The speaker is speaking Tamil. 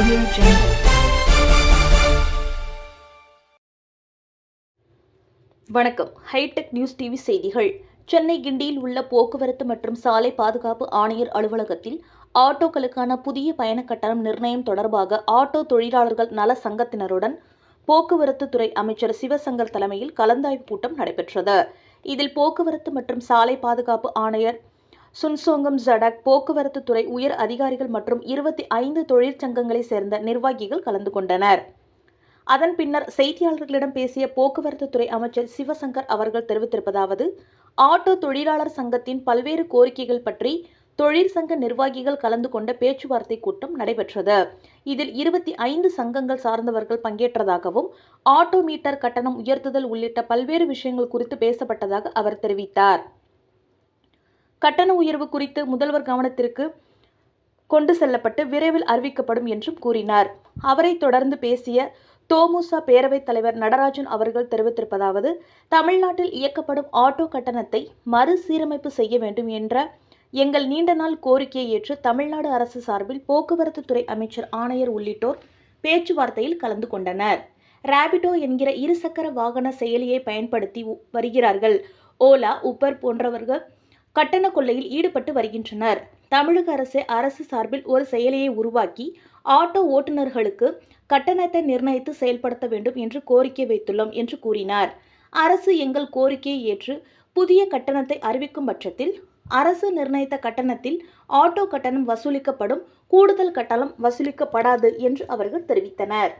Audio Jungle. வணக்கம். ஹைடெக் நியூஸ் டிவி செய்திகள். சென்னை கிண்டியில் உள்ள போக்குவரத்து மற்றும் சாலை பாதுகாப்பு ஆணையர் அலுவலகத்தில் ஆட்டோக்களுக்கான புதிய பயண கட்டணம் நிர்ணயம் தொடர்பாக ஆட்டோ தொழிலாளர்கள் நல சங்கத்தினருடன் போக்குவரத்து துறை அமைச்சர் சிவசங்கர் தலைமையில் கலந்தாய்வு கூட்டம் நடைபெற்றது. இதில் போக்குவரத்து மற்றும் சாலை பாதுகாப்பு ஆணையர் சுன்சோங்கம் ஜடக் போக்குவரத்து துறை உயர் அதிகாரிகள் மற்றும் இருபத்தி ஐந்து தொழிற்சங்கங்களைச் சேர்ந்த நிர்வாகிகள் கலந்து கொண்டனர். அதன் பின்னர் செய்தியாளர்களிடம் பேசிய போக்குவரத்து துறை அமைச்சர் சிவசங்கர் அவர்கள் தெரிவித்திருப்பதாவது ஆட்டோ தொழிலாளர் சங்கத்தின் பல்வேறு கோரிக்கைகள் பற்றி தொழிற்சங்க நிர்வாகிகள் கலந்து கொண்ட பேச்சுவார்த்தை கூட்டம் நடைபெற்றது. இதில் இருபத்தி ஐந்து சங்கங்கள் சார்ந்தவர்கள் பங்கேற்றதாகவும் ஆட்டோ மீட்டர் கட்டணம் உயர்த்துதல் உள்ளிட்ட பல்வேறு விஷயங்கள் குறித்து பேசப்பட்டதாக அவர் தெரிவித்தார். கட்டண உயர்வு குறித்து முதல்வர் கவனத்திற்கு கொண்டு செல்லப்பட்டு விரைவில் அறிவிக்கப்படும் என்றும் கூறினார். அவரை தொடர்ந்து பேசிய தோமுசா பேரவைத் தலைவர் நடராஜன் அவர்கள் தெரிவித்திருப்பதாவது தமிழ்நாட்டில் இயக்கப்படும் ஆட்டோ கட்டணத்தை மறுசீரமைப்பு செய்ய வேண்டும் என்ற எங்கள் நீண்ட நாள் கோரிக்கையை ஏற்று தமிழ்நாடு அரசு சார்பில் போக்குவரத்து துறை அமைச்சர் ஆணையர் உள்ளிட்டோர் பேச்சுவார்த்தையில் கலந்து கொண்டனர். ராபிடோ என்கிற இருசக்கர வாகன செயலியை பயன்படுத்தி வருகிறார்கள். ஓலா உபர் போன்றவர்கள் கட்டண கொள்ளையில் ஈடுபட்டு வருகின்றனர். தமிழக அரசு அரசு சார்பில் ஒரு செயலியை உருவாக்கி ஆட்டோ ஓட்டுநர்களுக்கு கட்டணத்தை நிர்ணயித்து செயல்படுத்த வேண்டும் என்று கோரிக்கை வைத்துள்ளோம் என்று கூறினார். அரசு எங்கள் கோரிக்கையை ஏற்று புதிய கட்டணத்தை அறிவிக்கும் பட்சத்தில் அரசு நிர்ணயித்த கட்டணத்தில் ஆட்டோ கட்டணம் வசூலிக்கப்படும் கூடுதல் கட்டணம் வசூலிக்கப்படாது என்று அவர்கள் தெரிவித்தனர்.